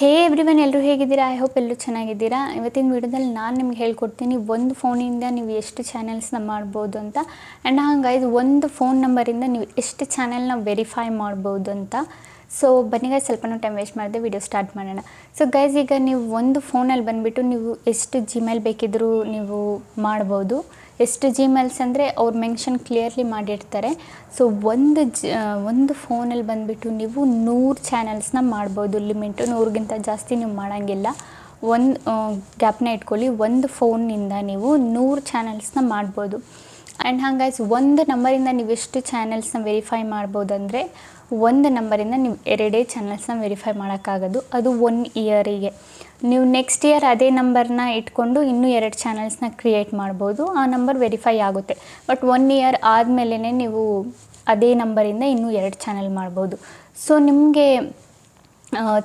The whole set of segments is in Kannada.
ಹೇ ಎವ್ರಿವನ್ ಎಲ್ಲರೂ ಹೇಗಿದ್ದೀರಾ? ಐ ಹೋಪ್ ಎಲ್ಲರೂ ಚೆನ್ನಾಗಿದ್ದೀರಾ? ಇವತ್ತಿನ ವಿಡಿಯೋದಲ್ಲಿ ನಾನು ನಿಮ್ಗೆ ಹೇಳ್ಕೊಡ್ತೀನಿ, ಒಂದು ಫೋನಿಂದ ನೀವು ಎಷ್ಟು ಚಾನೆಲ್ಸ್ನ ಮಾಡ್ಬೋದು ಅಂತ. ಆ್ಯಂಡ್ ಹಂಗಾಯ್ದು ಒಂದು ಫೋನ್ ನಂಬರಿಂದ ನೀವು ಎಷ್ಟು ಚಾನೆಲ್ನ ವೆರಿಫೈ ಮಾಡ್ಬೋದು ಅಂತ. ಸೊ ಬನ್ನಿ ಗೈಸ್ ಸ್ವಲ್ಪ ಟೈಮ್ ವೇಸ್ಟ್ ಮಾಡಿದೆ ವಿಡಿಯೋ ಸ್ಟಾರ್ಟ್ ಮಾಡೋಣ. ಸೊ ಗೈಸ್ ಈಗ ನೀವು ಒಂದು ಫೋನಲ್ಲಿ ಬಂದುಬಿಟ್ಟು ನೀವು ಎಷ್ಟು ಜಿಮೇಲ್ ಬೇಕಿದ್ದರೂ ನೀವು ಮಾಡ್ಬೋದು. ಎಷ್ಟು ಜಿಮೇಲ್ಸ್ ಅಂದರೆ ಅವ್ರು ಮೆನ್ಷನ್ ಕ್ಲಿಯರ್ಲಿ ಮಾಡಿರ್ತಾರೆ. ಸೊ ಒಂದು ಜ ಒಂದು ಫೋನಲ್ಲಿ ಬಂದುಬಿಟ್ಟು ನೀವು ನೂರು ಚಾನಲ್ಸ್ನ ಮಾಡ್ಬೋದು. ಲಿಮಿಟು ನೂರಿಗಿಂತ ಜಾಸ್ತಿ ನೀವು ಮಾಡೋಂಗಿಲ್ಲ. ಒಂದು ಗ್ಯಾಪ್ನ ಇಟ್ಕೊಳ್ಳಿ. ಒಂದು ಫೋನ್ನಿಂದ ನೀವು ನೂರು ಚಾನಲ್ಸ್ನ ಮಾಡ್ಬೋದು. ಆ್ಯಂಡ್ ಹಂಗಾಯ್ಸ್, ಒಂದು ನಂಬರಿಂದ ನೀವು ಎಷ್ಟು ಚಾನಲ್ಸ್ನ ವೆರಿಫೈ ಮಾಡ್ಬೋದು ಅಂದರೆ ಒಂದು ನಂಬರಿಂದ ನೀವು ಎರಡೇ ಚಾನಲ್ಸ್ನ ವೆರಿಫೈ ಮಾಡೋಕ್ಕಾಗೋದು. ಅದು ಒನ್ ಇಯರಿಗೆ ನೀವು ನೆಕ್ಸ್ಟ್ ಇಯರ್ ಅದೇ ನಂಬರ್ನ ಇಟ್ಕೊಂಡು ಇನ್ನೂ ಎರಡು ಚಾನಲ್ಸ್ನ ಕ್ರಿಯೇಟ್ ಮಾಡ್ಬೋದು. ಆ ನಂಬರ್ ವೆರಿಫೈ ಆಗುತ್ತೆ. ಬಟ್ ಒನ್ ಇಯರ್ ಆದಮೇಲೆ ನೀವು ಅದೇ ನಂಬರಿಂದ ಇನ್ನೂ ಎರಡು ಚಾನಲ್ ಮಾಡ್ಬೋದು. ಸೊ ನಿಮಗೆ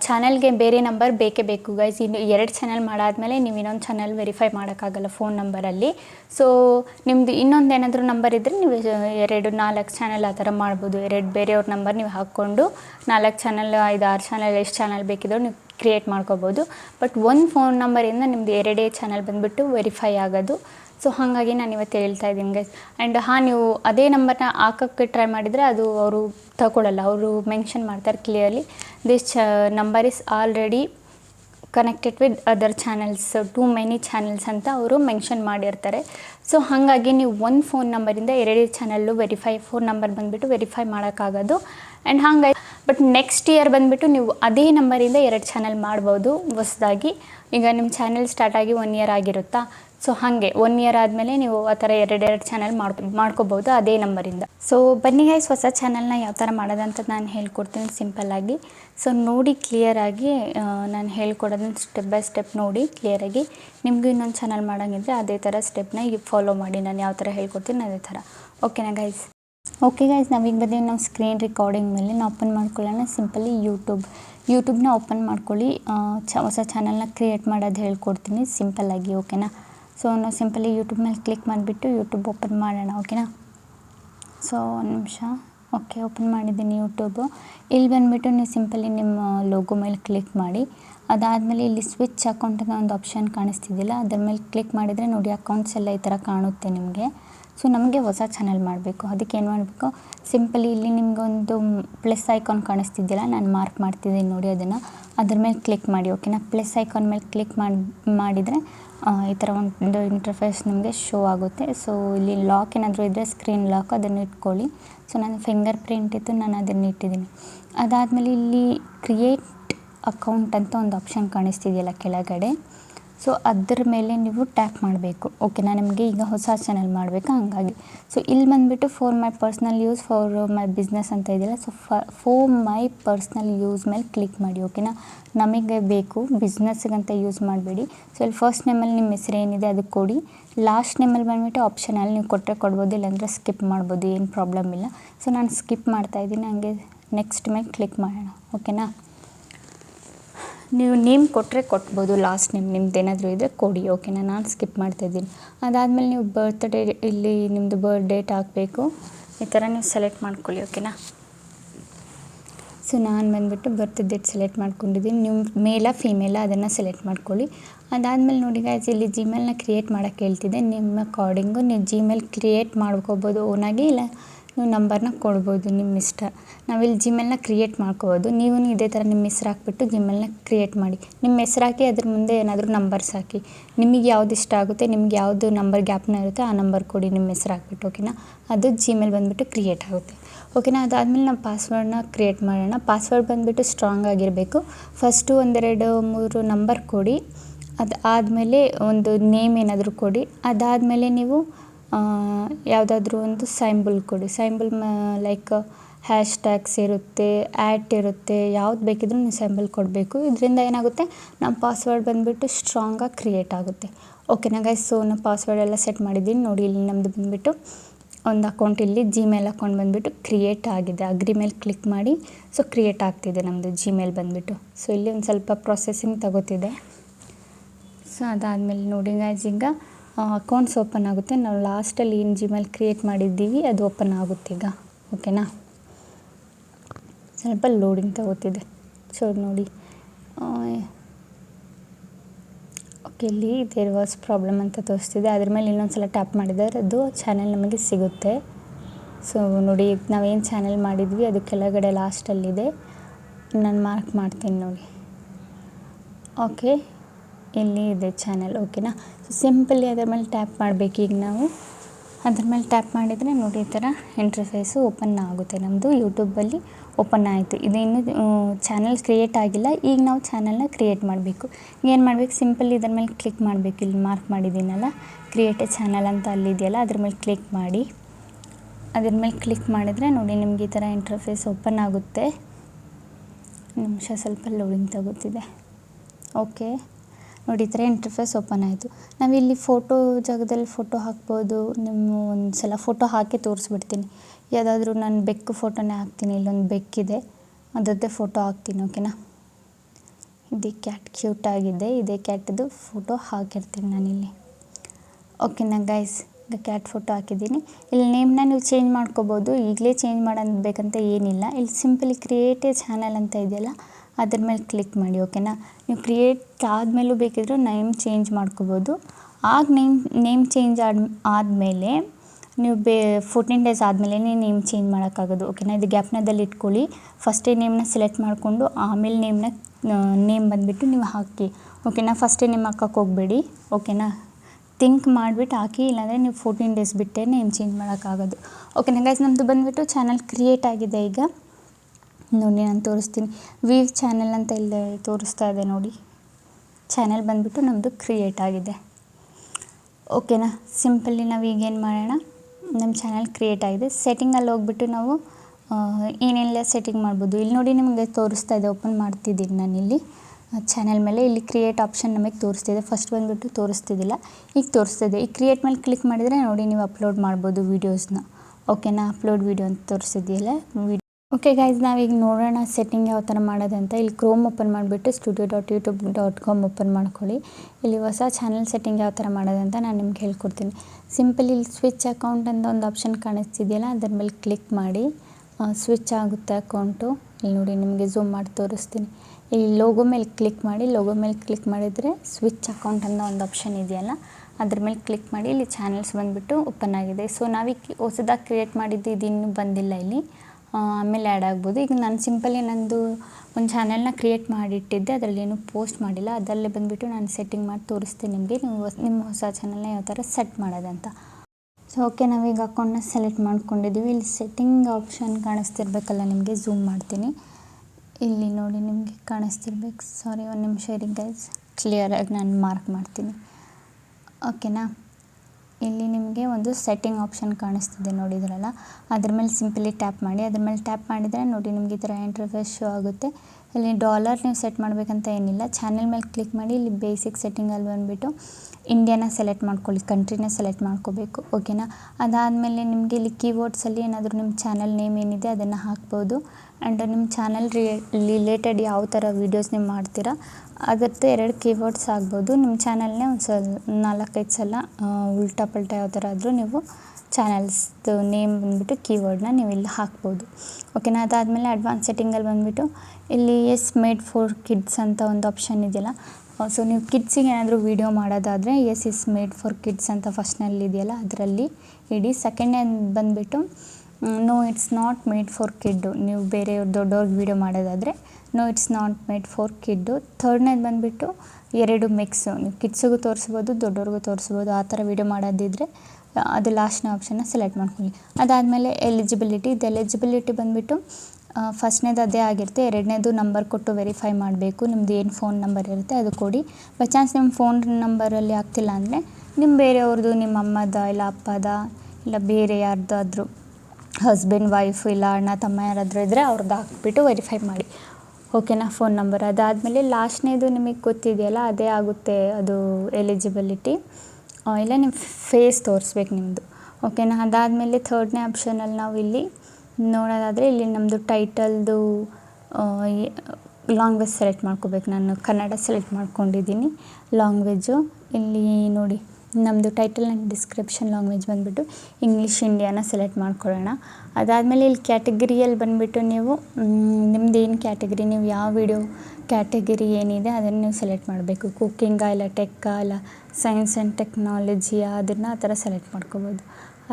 ಚಾನಲ್ಗೆ ಬೇರೆ ನಂಬರ್ ಬೇಕೇ ಬೇಕು ಗೈಸ್ ಇನ್ನು ಎರಡು ಚಾನಲ್ ಮಾಡಾದಮೇಲೆ ನೀವು ಇನ್ನೊಂದು ಚಾನಲ್ ವೆರಿಫೈ ಮಾಡೋಕ್ಕಾಗಲ್ಲ ಫೋನ್ ನಂಬರಲ್ಲಿ. ಸೊ ನಿಮ್ಮದು ಇನ್ನೊಂದು ಏನಾದರೂ ನಂಬರ್ ಇದ್ದರೆ ನೀವು ಎರಡು, ನಾಲ್ಕು ಚಾನಲ್ ಆ ಥರ ಮಾಡ್ಬೋದು. ಎರಡು ಬೇರೆಯವ್ರ ನಂಬರ್ ನೀವು ಹಾಕ್ಕೊಂಡು ನಾಲ್ಕು ಚಾನಲ್, ಐದು, ಆರು ಚಾನಲ್, ಎಷ್ಟು ಚಾನಲ್ ಬೇಕಿದ್ರು ನೀವು ಕ್ರಿಯೇಟ್ ಮಾಡ್ಕೋಬೋದು. ಬಟ್ ಒಂದು ಫೋನ್ ನಂಬರಿಂದ ನಿಮ್ಮದು ಎರಡೇ ಚಾನಲ್ ಬಂದುಬಿಟ್ಟು ವೆರಿಫೈ ಆಗೋದು. ಸೊ ಹಾಗಾಗಿ ನಾನು ಇವತ್ತು ಹೇಳ್ತಾ ಇದ್ದೀನಿ ಗೈಸ್ ಆ್ಯಂಡ್ ಹಾಂ, ನೀವು ಅದೇ ನಂಬರ್ನ ಹಾಕೋಕ್ಕೆ ಟ್ರೈ ಮಾಡಿದರೆ ಅದು ಅವರು ತಗೊಳ್ಳಲ್ಲ ಅವರು ಮೆನ್ಷನ್ ಮಾಡ್ತಾರೆ ಕ್ಲಿಯರ್ಲಿ ದಿಸ್ ಚ number is already connected with other channels too many channels ಅಂತ ಅವರು ಮೆನ್ಷನ್ ಮಾಡಿರ್ತಾರೆ. ಸೊ ಹಾಗಾಗಿ ನೀವು ಒಂದು ಫೋನ್ ನಂಬರಿಂದ ಎರಡೇ ಚಾನಲ್ಲು ವೆರಿಫೈ ಫೋನ್ ನಂಬರ್ ಬಂದುಬಿಟ್ಟು ವೆರಿಫೈ ಮಾಡೋಕ್ಕಾಗೋದು. ಆ್ಯಂಡ್ ಹಾಗಾಗಿ ಬಟ್ ನೆಕ್ಸ್ಟ್ ಇಯರ್ ಬಂದುಬಿಟ್ಟು ನೀವು ಅದೇ ನಂಬರಿಂದ ಎರಡು ಚಾನಲ್ ಮಾಡ್ಬೋದು ಹೊಸದಾಗಿ. ಈಗ ನಿಮ್ಮ ಚಾನಲ್ ಸ್ಟಾರ್ಟ್ ಆಗಿ ಒನ್ ಇಯರ್ ಆಗಿರುತ್ತಾ? ಸೊ ಹಾಗೆ ಒನ್ ಇಯರ್ ಆದಮೇಲೆ ನೀವು ಆ ಥರ ಎರಡೆರಡು ಚಾನಲ್ ಮಾಡ್ಕೊ, ಮಾಡ್ಕೋಬೋದು ಅದೇ ನಂಬರಿಂದ ಸೊ ಬನ್ನಿ ಗೈಸ್ ಹೊಸ ಚಾನಲ್ನ ಯಾವ ಥರ ಮಾಡೋದಂತ ನಾನು ಹೇಳ್ಕೊಡ್ತೀನಿ ಸಿಂಪಲ್ಲಾಗಿ ಸೊ ನೋಡಿ ಕ್ಲಿಯರಾಗಿ ನಾನು ಹೇಳ್ಕೊಡೋದನ್ನ ಸ್ಟೆಪ್ ಬೈ ಸ್ಟೆಪ್ ನೋಡಿ ಕ್ಲಿಯರಾಗಿ ನಿಮಗೂ ಇನ್ನೊಂದು ಚಾನಲ್ ಮಾಡೋಂಗಿದ್ರೆ ಅದೇ ಥರ ಸ್ಟೆಪ್ನ ಈಗ ಫಾಲೋ ಮಾಡಿ. ನಾನು ಯಾವ ಥರ ಹೇಳ್ಕೊಡ್ತೀನಿ ಅದೇ ಥರ. ಓಕೆನಾ ಗೈಸ್ ಓಕೆ ಗೈಸ್ ನಾವೀಗ ಬಂದೀವಿ ನಮ್ಮ ಸ್ಕ್ರೀನ್ ರೆಕಾರ್ಡಿಂಗ್ ಮೇಲೆ. ನಾವು ಓಪನ್ ಮಾಡ್ಕೊಳ್ಳೋಣ ಸಿಂಪಲಿ ಯೂಟ್ಯೂಬ್ ಯೂಟ್ಯೂಬ್ನ ಓಪನ್ ಮಾಡ್ಕೊಳ್ಳಿ. ಚ ಹೊಸ ಚಾನಲ್ನ ಕ್ರಿಯೇಟ್ ಮಾಡೋದು ಹೇಳ್ಕೊಡ್ತೀನಿ ಸಿಂಪಲ್ಲಾಗಿ ಓಕೆನಾ ಸೊ ನಾವು ಸಿಂಪಲಿ ಯೂಟ್ಯೂಬ್ ಮೇಲೆ ಕ್ಲಿಕ್ ಮಾಡಿಬಿಟ್ಟು ಯೂಟ್ಯೂಬ್ ಓಪನ್ ಮಾಡೋಣ ಓಕೆನಾ ಸೊ ಒಂದು ನಿಮಿಷ. ಓಕೆ ಓಪನ್ ಮಾಡಿದ್ದೀನಿ ಯೂಟ್ಯೂಬು ಇಲ್ಲಿ ಬಂದುಬಿಟ್ಟು ನೀವು ಸಿಂಪಲಿ ನಿಮ್ಮ ಲೋಗೋ ಮೇಲೆ ಕ್ಲಿಕ್ ಮಾಡಿ. ಅದಾದಮೇಲೆ ಇಲ್ಲಿ ಸ್ವಿಚ್ ಅಕೌಂಟ್ ಅನ್ನೋ ಒಂದು ಆಪ್ಷನ್ ಕಾಣಿಸ್ತಿದ್ದಿಲ್ಲ ಅದ್ರ ಮೇಲೆ ಕ್ಲಿಕ್ ಮಾಡಿದರೆ ನೋಡಿ ಅಕೌಂಟ್ಸ್ ಎಲ್ಲ ಈ ಥರ ಕಾಣುತ್ತೆ ನಿಮಗೆ. ಸೊ ನಮಗೆ ಹೊಸ ಚಾನಲ್ ಮಾಡಬೇಕು. ಅದಕ್ಕೆ ಏನು ಮಾಡಬೇಕು? ಸಿಂಪಲಿ ಇಲ್ಲಿ ನಿಮಗೊಂದು ಪ್ಲಸ್ ಐಕಾನ್ ಕಾಣಿಸ್ತಿದ್ದಿಲ್ಲ ನಾನು ಮಾರ್ಕ್ ಮಾಡ್ತಿದ್ದೀನಿ ನೋಡಿ ಅದನ್ನು. ಅದ್ರ ಮೇಲೆ ಕ್ಲಿಕ್ ಮಾಡಿ ಓಕೆನಾ ಪ್ಲಸ್ ಐಕಾನ್ ಮೇಲೆ ಕ್ಲಿಕ್ ಮಾಡಿ, ಮಾಡಿದರೆ ಈ ಥರ ಒಂದು ಇಂಟರ್ಫೇಸ್ ನಿಮಗೆ ಶೋ ಆಗುತ್ತೆ. ಸೊ ಇಲ್ಲಿ ಲಾಕ್ ಏನಾದರೂ ಇದ್ದರೆ ಸ್ಕ್ರೀನ್ ಲಾಕ್ ಅದನ್ನು ಇಟ್ಕೊಳ್ಳಿ. ಸೊ ನಾನು ಫಿಂಗರ್ ಪ್ರಿಂಟ್ ಇತ್ತು, ನಾನು ಅದನ್ನು ಇಟ್ಟಿದ್ದೀನಿ. ಅದಾದಮೇಲೆ ಇಲ್ಲಿ ಕ್ರಿಯೇಟ್ ಅಕೌಂಟ್ ಅಂತ ಒಂದು ಆಪ್ಷನ್ ಕಾಣಿಸ್ತಿದೆಯಲ್ಲ ಕೆಳಗಡೆ. ಸೊ ಅದ್ರ ಮೇಲೆ ನೀವು ಟ್ಯಾಪ್ ಮಾಡಬೇಕು. ಓಕೆನಾ ನಿಮಗೆ ಈಗ ಹೊಸ ಚಾನಲ್ ಮಾಡಬೇಕು, ಹಂಗಾಗಿ. ಸೊ ಇಲ್ಲಿ ಬಂದುಬಿಟ್ಟು for my personal use for my business ಅಂತ ಇದೆಯಲ್ಲ so for my personal use ಮೇಲೆ ಕ್ಲಿಕ್ ಮಾಡಿ ಓಕೆನಾ ನಮಗೆ ಬೇಕು ಬಿಸ್ನೆಸ್ಗಂತ ಯೂಸ್ ಮಾಡಬೇಡಿ. ಸೊ ಇಲ್ಲಿ ಫಸ್ಟ್ ನೇಮಲ್ಲಿ ನಿಮ್ಮ ಹೆಸರು ಏನಿದೆ ಅದು ಕೊಡಿ. ಲಾಸ್ಟ್ ನೇಮಲ್ಲಿ ಬಂದುಬಿಟ್ಟು ಆಪ್ಷನಲ್ಲಿ ನೀವು ಕೊಟ್ಟರೆ ಕೊಡ್ಬೋದು, ಇಲ್ಲಾಂದರೆ ಸ್ಕಿಪ್ ಮಾಡ್ಬೋದು, ಏನು ಪ್ರಾಬ್ಲಮ್ ಇಲ್ಲ. ಸೊ ನಾನು ಸ್ಕಿಪ್ ಮಾಡ್ತಾಯಿದ್ದೀನಿ ಹಂಗೆ ನೆಕ್ಸ್ಟ್ ಮೇಲೆ ಕ್ಲಿಕ್ ಮಾಡೋಣ ಓಕೆನಾ ನೀವು ನೇಮ್ ಕೊಟ್ಟರೆ ಕೊಟ್ಬೋದು ಲಾಸ್ಟ್ ನೇಮ್, ನಿಮ್ದು ಏನಾದರೂ ಇದ್ದರೆ ಕೊಡಿ ಓಕೆನಾ ನಾನು ಸ್ಕಿಪ್ ಮಾಡ್ತಾಯಿದ್ದೀನಿ ಅದಾದಮೇಲೆ ನೀವು ಬರ್ತ್ಡೇ ಇಲ್ಲಿ ನಿಮ್ಮದು ಬರ್ತ್ ಡೇಟ್ ಹಾಕಬೇಕು. ಈ ಥರ ನೀವು ಸೆಲೆಕ್ಟ್ ಮಾಡ್ಕೊಳ್ಳಿ ಓಕೆನಾ ಸೊ ನಾನು ಬಂದುಬಿಟ್ಟು ಬರ್ತ್ ಡೇಟ್ ಸೆಲೆಕ್ಟ್ ಮಾಡ್ಕೊಂಡಿದ್ದೀನಿ. ನೀವು ಮೇಲ ಫೀಮೇಲ ಅದನ್ನು ಸೆಲೆಕ್ಟ್ ಮಾಡ್ಕೊಳ್ಳಿ. ಅದಾದಮೇಲೆ ನೋಡಿ ಗಾಯ್ಸ್ ಇಲ್ಲಿ ಜಿಮೇಲ್ನ ಕ್ರಿಯೇಟ್ ಮಾಡೋಕ್ಕೆ ಹೇಳ್ತಿದ್ದೆ. ನಿಮ್ಮ ಅಕಾರ್ಡಿಂಗು ನೀವು ಜಿಮೇಲ್ ಕ್ರಿಯೇಟ್ ಮಾಡ್ಕೋಬೋದು ಓನಾಗಿ ಇಲ್ಲ? ನೀವು ನಂಬರ್ನ ಕೊಡ್ಬೋದು ನಿಮ್ಮ ಇಷ್ಟ. ನಾವಿಲ್ಲಿ ಜಿಮೇಲ್ನ ಕ್ರಿಯೇಟ್ ಮಾಡ್ಕೋಬೋದು. ನೀವು ಇದೇ ಥರ ನಿಮ್ಮ ಹೆಸ್ರು ಹಾಕ್ಬಿಟ್ಟು ಜಿಮೇಲ್ನ ಕ್ರಿಯೇಟ್ ಮಾಡಿ. ನಿಮ್ಮ ಹೆಸ್ರು ಹಾಕಿ ಅದ್ರ ಮುಂದೆ ಏನಾದರೂ ನಂಬರ್ಸ್ ಹಾಕಿ. ನಿಮಗೆ ಯಾವ್ದು ಇಷ್ಟ ಆಗುತ್ತೆ, ನಿಮ್ಗೆ ಯಾವುದು ನಂಬರ್ ಗ್ಯಾಪ್ನ ಇರುತ್ತೆ ಆ ನಂಬರ್ ಕೊಡಿ ನಿಮ್ಮ ಹೆಸ್ರು ಹಾಕ್ಬಿಟ್ಟು ಓಕೆನಾ ಅದು ಜಿಮೇಲ್ ಬಂದುಬಿಟ್ಟು ಕ್ರಿಯೇಟ್ ಆಗುತ್ತೆ. ಓಕೆನಾ ಅದಾದಮೇಲೆ ನಾವು ಪಾಸ್ವರ್ಡ್ನ ಕ್ರಿಯೇಟ್ ಮಾಡೋಣ. ಪಾಸ್ವರ್ಡ್ ಬಂದುಬಿಟ್ಟು ಸ್ಟ್ರಾಂಗ್ ಆಗಿರಬೇಕು. ಫಸ್ಟು ಒಂದೆರಡು, ಮೂರು ನಂಬರ್ ಕೊಡಿ. ಅದು ಆದಮೇಲೆ ಒಂದು ನೇಮ್ ಏನಾದರೂ ಕೊಡಿ. ಅದಾದಮೇಲೆ ನೀವು ಯಾವುದಾದ್ರೂ ಒಂದು ಸೈಂಬಲ್ ಕೊಡಿ. ಸೈಂಬಲ್ ಲೈಕ್ ಹ್ಯಾಶ್ ಟ್ಯಾಗ್ಸ್ ಇರುತ್ತೆ ಆ್ಯಟ್ ಇರುತ್ತೆ, ಯಾವ್ದು ಬೇಕಿದ್ರೂ ನೀವು ಸೈಂಬಲ್ ಕೊಡಬೇಕು. ಇದರಿಂದ ಏನಾಗುತ್ತೆ? ನಮ್ಮ ಪಾಸ್ವರ್ಡ್ ಬಂದುಬಿಟ್ಟು ಸ್ಟ್ರಾಂಗಾಗಿ ಕ್ರಿಯೇಟ್ ಆಗುತ್ತೆ. ಓಕೆನಾ ಗೈಸ್ ಸೊ ನಾನು ಪಾಸ್ವರ್ಡ್ ಎಲ್ಲ ಸೆಟ್ ಮಾಡಿದ್ದೀನಿ. ನೋಡಿ, ಇಲ್ಲಿ ನಮ್ಮದು ಬಂದುಬಿಟ್ಟು ಒಂದು ಅಕೌಂಟ್ ಇಲ್ಲಿ ಜಿಮೇಲ್ ಅಕೌಂಟ್ ಬಂದುಬಿಟ್ಟು ಕ್ರಿಯೇಟ್ ಆಗಿದೆ. ಅಗ್ರಿ ಮೇಲೆ ಕ್ಲಿಕ್ ಮಾಡಿ ಸೊ ಕ್ರಿಯೇಟ್ ಆಗ್ತಿದೆ ನಮ್ಮದು ಜಿಮೇಲ್ ಬಂದುಬಿಟ್ಟು. ಸೊ ಇಲ್ಲಿ ಒಂದು ಸ್ವಲ್ಪ ಪ್ರೊಸೆಸಿಂಗ್ ತಗೋತಿದೆ ಸೊ ಅದಾದಮೇಲೆ ನೋಡಿ ಗೈಸ್ ಈಗ ಅಕೌಂಟ್ಸ್ ಓಪನ್ ಆಗುತ್ತೆ. ನಾವು ಲಾಸ್ಟಲ್ಲಿ ಏನು ಜಿಮೇಲ್ ಕ್ರಿಯೇಟ್ ಮಾಡಿದ್ದೀವಿ, ಅದು ಓಪನ್ ಆಗುತ್ತೆ ಈಗ. ಓಕೆನಾ ಸ್ವಲ್ಪ ಲೋಡಿಂಗ್ ತಗೋತಿದೆ ಸೊ ನೋಡಿ. ಓಕೆ ಇಲ್ಲಿ ದೇರ್ ವಾಸ್ ಪ್ರಾಬ್ಲಮ್ ಅಂತ ತೋರಿಸ್ತಿದೆ. ಅದ್ರ ಮೇಲೆ ಇನ್ನೊಂದು ಸಲ ಟ್ಯಾಪ್ ಮಾಡಿದರೆ ಅದು ಚಾನೆಲ್ ನಮಗೆ ಸಿಗುತ್ತೆ. ಸೊ ನೋಡಿ, ನಾವೇನು ಚಾನೆಲ್ ಮಾಡಿದ್ವಿ, ಅದು ಕೆಳಗಡೆ ಲಾಸ್ಟಲ್ಲಿದೆ ನಾನು ಮಾರ್ಕ್ ಮಾಡ್ತೀನಿ ನೋಡಿ. ಓಕೆ ಇಲ್ಲಿ ಇದೆ ಚಾನೆಲ್, ಓಕೆನಾ? ಸಿಂಪಲಿ ಅದ್ರ ಮೇಲೆ ಟ್ಯಾಪ್ ಮಾಡಬೇಕು ಈಗ ನಾವು. ಅದ್ರ ಮೇಲೆ ಟ್ಯಾಪ್ ಮಾಡಿದರೆ ನೋಡಿ ಈ ಥರ ಇಂಟರ್ಫೇಸು ಓಪನ್ ಆಗುತ್ತೆ. ನಮ್ಮದು ಯೂಟ್ಯೂಬಲ್ಲಿ ಓಪನ್ ಆಯಿತು. ಇದೇನು ಚಾನಲ್ ಕ್ರಿಯೇಟ್ ಆಗಿಲ್ಲ. ಈಗ ನಾವು ಚಾನಲ್ನ ಕ್ರಿಯೇಟ್ ಮಾಡಬೇಕು. ಏನು ಮಾಡಬೇಕು? ಸಿಂಪಲ್ ಇದ್ರ ಮೇಲೆ ಕ್ಲಿಕ್ ಮಾಡಬೇಕು. ಇಲ್ಲಿ ಮಾರ್ಕ್ ಮಾಡಿದ್ದೀನಲ್ಲ? ಕ್ರಿಯೇಟ್ ಎ ಚಾನಲ್ ಅಂತ ಅಲ್ಲಿದೆಯಲ್ಲ ಅದ್ರ ಮೇಲೆ ಕ್ಲಿಕ್ ಮಾಡಿ. ಅದ್ರ ಮೇಲೆ ಕ್ಲಿಕ್ ಮಾಡಿದರೆ ನೋಡಿ ನಿಮ್ಗೆ ಈ ಥರ ಇಂಟರ್ಫೇಸ್ ಓಪನ್ ಆಗುತ್ತೆ. ನಿಮಿಷ, ಸ್ವಲ್ಪ ಲೋಡಿಂಗ್ ತಗೋತಿದೆ ಓಕೆ ನೋಡಿ ಈ ಇಂಟರ್ಫೇಸ್ ಓಪನ್ ಆಯಿತು. ನಾವಿಲ್ಲಿ ಫೋಟೋ ಜಾಗದಲ್ಲಿ ಫೋಟೋ ಹಾಕ್ಬೋದು. ನಿಮ್ಮ ಒಂದು ಸಲ ಫೋಟೋ ಹಾಕಿ ತೋರಿಸ್ಬಿಡ್ತೀನಿ. ಯಾವುದಾದ್ರೂ ನಾನು ಬೆಕ್ಕು ಫೋಟೋನೇ ಹಾಕ್ತೀನಿ, ಇಲ್ಲೊಂದು ಬೆಕ್ಕಿದೆ. ಅದರದ್ದೇ ಫೋಟೋ ಹಾಕ್ತೀನಿ ಓಕೆನಾ ಇದೇ ಕ್ಯಾಟ್ ಕ್ಯೂಟ್ ಆಗಿದೆ. ಇದೇ ಕ್ಯಾಟ್ದು ಫೋಟೋ ಹಾಕಿರ್ತೀನಿ ನಾನಿಲ್ಲಿ. ಓಕೆನಾ ಗೈಸ್ ಈಗ ಕ್ಯಾಟ್ ಫೋಟೋ ಹಾಕಿದ್ದೀನಿ. ಇಲ್ಲಿ ನೇಮ್ನ ನೀವು ಚೇಂಜ್ ಮಾಡ್ಕೋಬೋದು. ಈಗಲೇ ಚೇಂಜ್ ಮಾಡೋದು ಏನಿಲ್ಲ. ಇಲ್ಲಿ ಸಿಂಪಲಿ ಕ್ರಿಯೇಟಿವ್ ಚಾನಲ್ ಅಂತ ಇದೆಯಲ್ಲ ಅದ್ರ ಮೇಲೆ ಕ್ಲಿಕ್ ಮಾಡಿ ಓಕೆನಾ ನೀವು ಕ್ರಿಯೇಟ್ ಆದಮೇಲೂ ಬೇಕಿದ್ರೆ ನೇಮ್ ಚೇಂಜ್ ಮಾಡ್ಕೋಬೋದು. ಆಗ ನೇಮ್ ನೇಮ್ ಚೇಂಜ್ ಆದ, ಆದಮೇಲೆ ನೀವು ಬೇ ಫೋರ್ಟೀನ್ ಡೇಸ್ ಆದಮೇಲೆ ನೇಮ್ ಚೇಂಜ್ ಮಾಡೋಕ್ಕಾಗೋದು. ಓಕೆನಾ ಇದು ಗ್ಯಾಪ್ನದಲ್ಲಿ ಇಟ್ಕೊಳ್ಳಿ. ಫಸ್ಟೇ ನೇಮ್ನ ಸೆಲೆಕ್ಟ್ ಮಾಡಿಕೊಂಡು, ಆಮೇಲೆ ನೇಮ್ನ ನೇಮ್ ಬಂದುಬಿಟ್ಟು ನೀವು ಹಾಕಿ. ಓಕೆನಾ ಫಸ್ಟೇ ನೇಮ್ ಹಾಕಕ್ಕೆ ಹೋಗಬೇಡಿ. ಓಕೆನಾ ಥಿಂಕ್ ಮಾಡಿಬಿಟ್ಟು ಹಾಕಿ, ಇಲ್ಲಾಂದರೆ ನೀವು ಫೋರ್ಟೀನ್ ಡೇಸ್ ಬಿಟ್ಟೇ ನೇಮ್ ಚೇಂಜ್ ಮಾಡೋಕ್ಕಾಗೋದು. ಓಕೆನಾ ಗೈಸ್ ನಮ್ಮದು ಬಂದುಬಿಟ್ಟು ಚಾನಲ್ ಕ್ರಿಯೇಟ್ ಆಗಿದೆ ಈಗ. ನೋಡಿ ನಾನು ತೋರಿಸ್ತೀನಿ. ವೀವ್ ಚಾನೆಲ್ ಅಂತ ಇಲ್ಲಿ ತೋರಿಸ್ತಾ ಇದೆ ನೋಡಿ. ಚಾನೆಲ್ ಬಂದುಬಿಟ್ಟು ನಮ್ಮದು ಕ್ರಿಯೇಟ್ ಆಗಿದೆ. ಓಕೆನಾ ಸಿಂಪಲ್ಲಿ ನಾವು ಈಗೇನು ಮಾಡೋಣ? ನಮ್ಮ ಚಾನೆಲ್ ಕ್ರಿಯೇಟ್ ಆಗಿದೆ. ಸೆಟ್ಟಿಂಗಲ್ಲಿ ಹೋಗ್ಬಿಟ್ಟು ನಾವು ಏನೆಲ್ಲ ಸೆಟ್ಟಿಂಗ್ ಮಾಡ್ಬೋದು? ಇಲ್ಲಿ ನೋಡಿ ನಿಮಗೆ ತೋರಿಸ್ತಾ ಇದೆ ಓಪನ್ ಮಾಡ್ತಿದ್ದೀನಿ ನಾನಿಲ್ಲಿ ಚಾನೆಲ್ ಮೇಲೆ ಇಲ್ಲಿ ಕ್ರಿಯೇಟ್ ಆಪ್ಷನ್ ನಮಗೆ ತೋರಿಸ್ತಿದೆ ಫಸ್ಟ್ ಬಂದುಬಿಟ್ಟು ತೋರಿಸ್ತಿದ್ದಿಲ್ಲ. ಈಗ ತೋರಿಸ್ತಿದೆ ಈ ಕ್ರಿಯೇಟ್ ಮೇಲೆ ಕ್ಲಿಕ್ ಮಾಡಿದರೆ ನೋಡಿ ನೀವು ಅಪ್ಲೋಡ್ ಮಾಡ್ಬೋದು ವೀಡಿಯೋಸ್ನ ಓಕೆನಾ ಅಪ್ಲೋಡ್ ವೀಡಿಯೋ ಅಂತ ತೋರಿಸ್ತಿದೆಯಲ್ಲ ವೀಡಿಯೋ ಓಕೆ ಗೈಸ್ ನಾವೀಗ ನೋಡೋಣ ಸೆಟ್ಟಿಂಗ್ ಯಾವ ಥರ ಮಾಡೋದಂತ. ಇಲ್ಲಿ ಕ್ರೋಮ್ ಓಪನ್ ಮಾಡಿಬಿಟ್ಟು studio dot YouTube dot com open ಮಾಡ್ಕೊಳ್ಳಿ. ಇಲ್ಲಿ ಹೊಸ ಚಾನಲ್ ಸೆಟ್ಟಿಂಗ್ ಯಾವ ಥರ ಮಾಡೋದಂತ ನಾನು ನಿಮ್ಗೆ ಹೇಳ್ಕೊಡ್ತೀನಿ. ಸಿಂಪಲ್ ಇಲ್ಲಿ ಸ್ವಿಚ್ ಅಕೌಂಟ್ ಅಂತ ಒಂದು ಆಪ್ಷನ್ ಕಾಣಿಸ್ತಿದೆಯಲ್ಲ, ಅದ್ರ ಮೇಲೆ ಕ್ಲಿಕ್ ಮಾಡಿ. ಸ್ವಿಚ್ ಆಗುತ್ತೆ ಅಕೌಂಟು ಇಲ್ಲಿ ನೋಡಿ ನಿಮಗೆ ಝೂಮ್ ಮಾಡಿ ತೋರಿಸ್ತೀನಿ. ಇಲ್ಲಿ ಲೋಗೋ ಮೇಲೆ ಕ್ಲಿಕ್ ಮಾಡಿ ಲೋಗೋ ಮೇಲೆ ಕ್ಲಿಕ್ ಮಾಡಿದರೆ ಸ್ವಿಚ್ ಅಕೌಂಟ್ ಅಂತ ಒಂದು ಆಪ್ಷನ್ ಇದೆಯಲ್ಲ, ಅದ್ರ ಮೇಲೆ ಕ್ಲಿಕ್ ಮಾಡಿ ಇಲ್ಲಿ ಚಾನಲ್ಸ್ ಬಂದುಬಿಟ್ಟು ಓಪನ್ ಆಗಿದೆ. ಸೊ ನಾವೀಗ ಹೊಸದಾಗಿ ಕ್ರಿಯೇಟ್ ಮಾಡಿದ್ದು ಇದಿನ್ನೂ ಬಂದಿಲ್ಲ ಇಲ್ಲಿ. ಆಮೇಲೆ ಆ್ಯಡ್ ಆಗ್ಬೋದು. ಈಗ ನಾನು ಸಿಂಪಲಿ ನಂದು ಒಂದು ಚಾನೆಲ್ನ ಕ್ರಿಯೇಟ್ ಮಾಡಿಟ್ಟಿದ್ದೆ. ಅದರಲ್ಲಿ ಏನು ಪೋಸ್ಟ್ ಮಾಡಿಲ್ಲ. ಅದರಲ್ಲೇ ಬಂದುಬಿಟ್ಟು ನಾನು ಸೆಟ್ಟಿಂಗ್ ಮಾಡಿ ತೋರಿಸ್ತೀನಿ ನಿಮಗೆ. ನೀವು ನಿಮ್ಮ ಹೊಸ ಚಾನಲ್ನ ಯಾವ ಥರ ಸೆಟ್ ಮಾಡೋದಂತ. ಸೊ ಓಕೆ ನಾವೀಗ ಅಕೌಂಟ್ನ ಸೆಲೆಕ್ಟ್ ಮಾಡ್ಕೊಂಡಿದ್ದೀವಿ ಇಲ್ಲಿ ಸೆಟ್ಟಿಂಗ್ ಆಪ್ಷನ್ ಕಾಣಿಸ್ತಿರ್ಬೇಕಲ್ಲ ನಿಮಗೆ. ಝೂಮ್ ಮಾಡ್ತೀನಿ. ಇಲ್ಲಿ ನೋಡಿ ನಿಮಗೆ ಕಾಣಿಸ್ತಿರ್ಬೇಕು. ಸಾರಿ ಒಂದು ನಿಮಿಷ ಇರಿ ಗೈಸ್ ಕ್ಲಿಯರಾಗಿ ನಾನು ಮಾರ್ಕ್ ಮಾಡ್ತೀನಿ. ಓಕೆನಾ ಇಲ್ಲಿ ನಿಮಗೆ ಒಂದು ಸೆಟ್ಟಿಂಗ್ ಆಪ್ಷನ್ ಕಾಣಿಸ್ತಿದೆ ನೋಡಿದ್ರಲ್ಲ? ಅದ್ರ ಮೇಲೆ ಸಿಂಪಲಿ ಟ್ಯಾಪ್ ಮಾಡಿ. ಅದ್ರ ಮೇಲೆ ಟ್ಯಾಪ್ ಮಾಡಿದರೆ ನೋಡಿ ನಿಮಗೆ ಈ ಥರ ಇಂಟರ್ಫೇಸ್ ಶೋ ಆಗುತ್ತೆ. ಇಲ್ಲಿ ಡಾಲರ್ ನೀವು ಸೆಟ್ ಮಾಡಬೇಕಂತ ಏನಿಲ್ಲ. ಚಾನೆಲ್ ಮೇಲೆ ಕ್ಲಿಕ್ ಮಾಡಿ ಇಲ್ಲಿ ಬೇಸಿಕ್ ಸೆಟ್ಟಿಂಗಲ್ಲಿ ಬಂದುಬಿಟ್ಟು ಇಂಡಿಯಾನ ಸೆಲೆಕ್ಟ್ ಮಾಡ್ಕೊಳ್ಳಿ. ಕಂಟ್ರಿನ ಸೆಲೆಕ್ಟ್ ಮಾಡ್ಕೋಬೇಕು. ಓಕೆನಾ ಅದಾದಮೇಲೆ ನಿಮಗೆ ಇಲ್ಲಿ ಕೀಬೋರ್ಡ್ಸಲ್ಲಿ ಏನಾದರೂ ನಿಮ್ಮ ಚಾನಲ್ ನೇಮ್ ಏನಿದೆ ಅದನ್ನು ಹಾಕ್ಬೋದು. ಆ್ಯಂಡ್ ನಿಮ್ಮ ಚಾನಲ್ ರಿಲೇಟೆಡ್ ಯಾವ ಥರ ವೀಡಿಯೋಸ್ ನೀವು ಮಾಡ್ತೀರಾ, ಅದರದ್ದು ಎರಡು ಕೀವರ್ಡ್ಸ್ ಆಗ್ಬೋದು. ನಿಮ್ಮ ಚಾನಲ್ನೇ ಒಂದು ಸಲ ನಾಲ್ಕೈದು ಸಲ ಉಲ್ಟಾ ಪಲ್ಟಾ ಯಾವ ಥರ ಆದರೂ ನೀವು ಚಾನಲ್ಸ್ದು ನೇಮ್ ಬಂದುಬಿಟ್ಟು ಕೀವರ್ಡ್ನ ನೀವು ಇಲ್ಲಿ ಹಾಕ್ಬೋದು. ಓಕೆನಾ ಅದಾದಮೇಲೆ ಅಡ್ವಾನ್ಸ್ ಸೆಟ್ಟಿಂಗಲ್ಲಿ ಬಂದುಬಿಟ್ಟು, ಇಲ್ಲಿ ಎಸ್ ಮೇಡ್ ಫಾರ್ ಕಿಡ್ಸ್ ಅಂತ ಒಂದು ಆಪ್ಷನ್ ಇದೆಯಲ್ಲ, ಸೊ ನೀವು ಕಿಡ್ಸಿಗೆ ಏನಾದರೂ ವೀಡಿಯೋ ಮಾಡೋದಾದರೆ yes is made for kids ಅಂತ ಫಸ್ಟ್ನಲ್ಲಿ ಇದೆಯಲ್ಲ ಅದರಲ್ಲಿ ಇಡೀ. ಸೆಕೆಂಡ್ ಬಂದುಬಿಟ್ಟು no it's not made for kid ನೀವು ಬೇರೆಯವ್ರು ದೊಡ್ಡವ್ರಿಗೆ ವೀಡಿಯೋ ಮಾಡೋದಾದರೆ no it's not made for kid ಥರ್ಡ್ನೇದು ಬಂದುಬಿಟ್ಟು ಎರಡು ಮಿಕ್ಸು ನೀವು ಕಿಡ್ಸಿಗೂ ತೋರಿಸ್ಬೋದು ದೊಡ್ಡವ್ರಿಗೂ ತೋರಿಸ್ಬೋದು, ಆ ಥರ ವೀಡಿಯೋ ಮಾಡೋದಿದ್ದರೆ ಅದು ಲಾಸ್ಟ್ನೇ ಆಪ್ಷನ್ನ ಸೆಲೆಕ್ಟ್ ಮಾಡ್ಕೊಳ್ಳಿ. ಅದಾದಮೇಲೆ ಎಲಿಜಿಬಿಲಿಟಿ ಇದು ಎಲಿಜಿಬಿಲಿಟಿ ಬಂದುಬಿಟ್ಟು ಫಸ್ಟ್ನೇದು ಅದೇ ಆಗಿರುತ್ತೆ. ಎರಡನೇದು ನಂಬರ್ ಕೊಟ್ಟು ವೆರಿಫೈ ಮಾಡಬೇಕು. ನಿಮ್ದು ಏನು ಫೋನ್ ನಂಬರ್ ಇರುತ್ತೆ ಅದು ಕೊಡಿ. ಬೈ ಚಾನ್ಸ್ ನಿಮ್ಮ ಫೋನ್ ನಂಬರಲ್ಲಿ ಆಗ್ತಿಲ್ಲ ಅಂದರೆ ನಿಮ್ಮ ಬೇರೆಯವ್ರದ್ದು ನಿಮ್ಮ ಅಮ್ಮದ, ಇಲ್ಲ ಅಪ್ಪದ, ಇಲ್ಲ ಬೇರೆ ಯಾರ್ದಾದ್ರೂ. ಹಸ್ಬೆಂಡ್ ವೈಫ್ ಇಲ್ಲ, ಅಣ್ಣ, ತಮ್ಮ ಯಾರಾದರೂ ಇದ್ದರೆ ಅವ್ರದ್ದು ಹಾಕ್ಬಿಟ್ಟು ವೆರಿಫೈ ಮಾಡಿ. ಓಕೆನಾ ಫೋನ್ ನಂಬರ್ ಅದಾದಮೇಲೆ ಲಾಸ್ಟ್ನೇದು ನಿಮಗೆ ಗೊತ್ತಿದೆಯಲ್ಲ, ಅದೇ ಆಗುತ್ತೆ ಅದು ಎಲಿಜಿಬಿಲಿಟಿ ಇಲ್ಲ ನಿಮ್ಮ ಫೇಸ್ ತೋರಿಸ್ಬೇಕು ನಿಮ್ಮದು ಓಕೆನಾ ಅದಾದಮೇಲೆ ಥರ್ಡ್ನೇ ಆಪ್ಷನಲ್ಲಿ ನಾವು ಇಲ್ಲಿ ನೋಡೋದಾದರೆ ಇಲ್ಲಿ ನಮ್ಮದು ಟೈಟಲ್ದು ಲಾಂಗ್ವೇಜ್ ಸೆಲೆಕ್ಟ್ ಮಾಡ್ಕೋಬೇಕು. ನಾನು ಕನ್ನಡ ಸೆಲೆಕ್ಟ್ ಮಾಡ್ಕೊಂಡಿದ್ದೀನಿ. ಲಾಂಗ್ವೇಜು ಇಲ್ಲಿ ನೋಡಿ. ನಮ್ಮದು ಟೈಟಲ್ ಆ್ಯಂಡ್ ಡಿಸ್ಕ್ರಿಪ್ಷನ್ ಲಾಂಗ್ವೇಜ್ ಬಂದುಬಿಟ್ಟು ಇಂಗ್ಲೀಷ್ ಇಂಡಿಯಾನ ಸೆಲೆಕ್ಟ್ ಮಾಡ್ಕೊಳ್ಳೋಣ. ಅದಾದಮೇಲೆ ಇಲ್ಲಿ ಕ್ಯಾಟಗರಿಯಲ್ಲಿ ಬಂದುಬಿಟ್ಟು ನೀವು ನಿಮ್ದು ಏನು ಕ್ಯಾಟಗರಿ ನೀವು ಯಾವ ವಿಡಿಯೋ ಕ್ಯಾಟಗರಿ ಏನಿದೆ ಅದನ್ನು ನೀವು ಸೆಲೆಕ್ಟ್ ಮಾಡಬೇಕು. ಕುಕ್ಕಿಂಗಾ ಇಲ್ಲ ಟೆಕ್ಕಾ ಇಲ್ಲ ಸೈನ್ಸ್ ಆ್ಯಂಡ್ ಟೆಕ್ನಾಲಜಿಯಾ ಅದನ್ನು ಆ ಥರ ಸೆಲೆಕ್ಟ್ ಮಾಡ್ಕೋಬೋದು.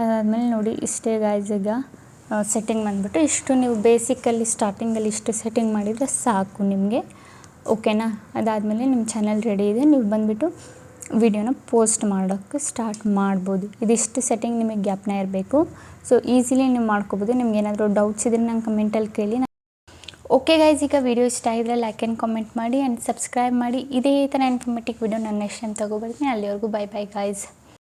ಅದಾದಮೇಲೆ ನೋಡಿ, ಇಷ್ಟೇ ಗೈಸ್ ಈಗ ಸೆಟ್ಟಿಂಗ್ ಬಂದುಬಿಟ್ಟು ಇಷ್ಟು ನೀವು ಬೇಸಿಕಲ್ಲಿ ಸ್ಟಾರ್ಟಿಂಗಲ್ಲಿ ಇಷ್ಟು ಸೆಟ್ಟಿಂಗ್ ಮಾಡಿದರೆ ಸಾಕು ನಿಮಗೆ. ಓಕೆನಾ ಅದಾದಮೇಲೆ ನಿಮ್ಮ ಚಾನಲ್ ರೆಡಿ ಇದೆ, ನೀವು ಬಂದುಬಿಟ್ಟು ವಿಡಿಯೋನ ಪೋಸ್ಟ್ ಮಾಡೋಕ್ಕೆ ಸ್ಟಾರ್ಟ್ ಮಾಡ್ಬೋದು. ಇದಿಷ್ಟು ಸೆಟ್ಟಿಂಗ್ ನಿಮಗೆ ಜ್ಞಾಪನ ಇರಬೇಕು. ಸೊ ಈಸಿಲಿ ನೀವು ಮಾಡ್ಕೋಬೋದು. ನಿಮ್ಗೆ ಏನಾದರೂ ಡೌಟ್ಸ್ ಇದ್ರೆ ನಂಗೆ ಕಮೆಂಟಲ್ಲಿ ಕೇಳಿ. ಓಕೆ ಗೈಸ್ ಈಗ ವಿಡಿಯೋ ಇಷ್ಟ ಆಗಿದ್ರೆ ಲೈಕ್ ಆ್ಯಂಡ್ ಕಾಮೆಂಟ್ ಮಾಡಿ ಆ್ಯಂಡ್ ಸಬ್ಸ್ಕ್ರೈಬ್ ಮಾಡಿ. ಇದೇ ಥರ ಇನ್ಫಾರ್ಮೇಟಿವ್ ವಿಡಿಯೋ ನಾನು ನೆಕ್ಸ್ಟ್ ಟೈಮ್ ತೊಗೊಬರ್ತೀನಿ. ಅಲ್ಲಿವರೆಗೂ ಬೈ ಬೈ ಗೈಸ್